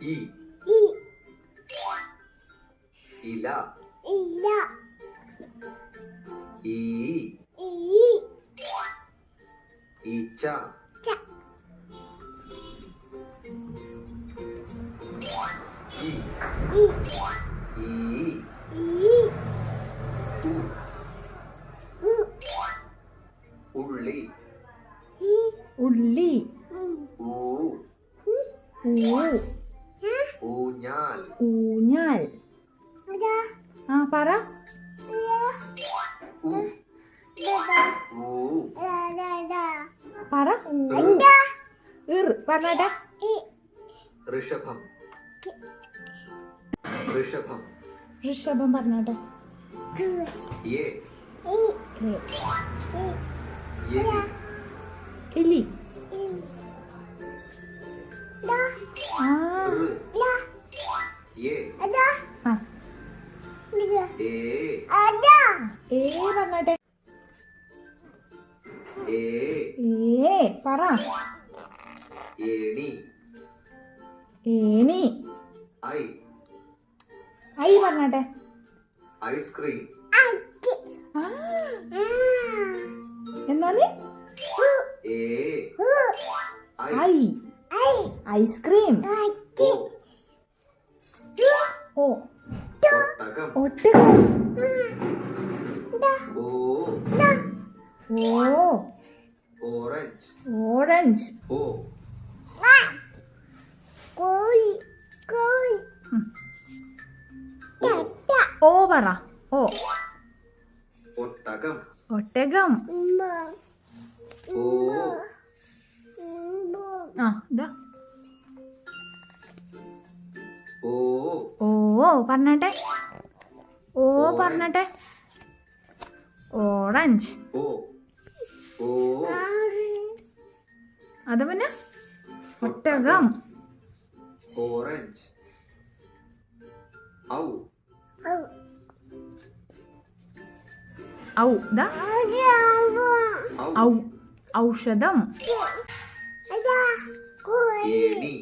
이, 이, 이라, 이라, 이, 이, 이자, 자, 이, 이, 이, 이, 음. 우, 음. 우, 울리, 올리, 우, 우, 우, ഊഞ്ഞാൽ ഊഞ്ഞാൽ ആ പറ പറ പറഞ്ഞാട്ടെ ഋഷഭം ഋഷഭം ഋഷഭം പറഞ്ഞാട്ടെ എലി. പറഞ്ഞാട്ടെ. ഏ. പറ. ഏണി. ഐ. ഐ പറഞ്ഞാട്ടെ. Ice cream. എന്നാണ് ഐ. Ice cream. ഓ. ഒട്ടകം. ഓ ഓ ഓറഞ്ച്. ഓറഞ്ച്. ഓ കോഴി കോഴി. ഓ പറ. ഓ. ഒട്ടകം. ഒട്ടകം. ഉമ്മ. ഓ ആ ഇതാ. ഓ ഓ പറഞ്ഞാട്ടെ. ഓ പറഞ്ഞാട്ടെ. ഓറഞ്ച്. അത് പിന്നെ ഒട്ടകം. ഓറഞ്ച്. ഔ. ഔ ദാ ഔ. ഔഷധം. ഏണി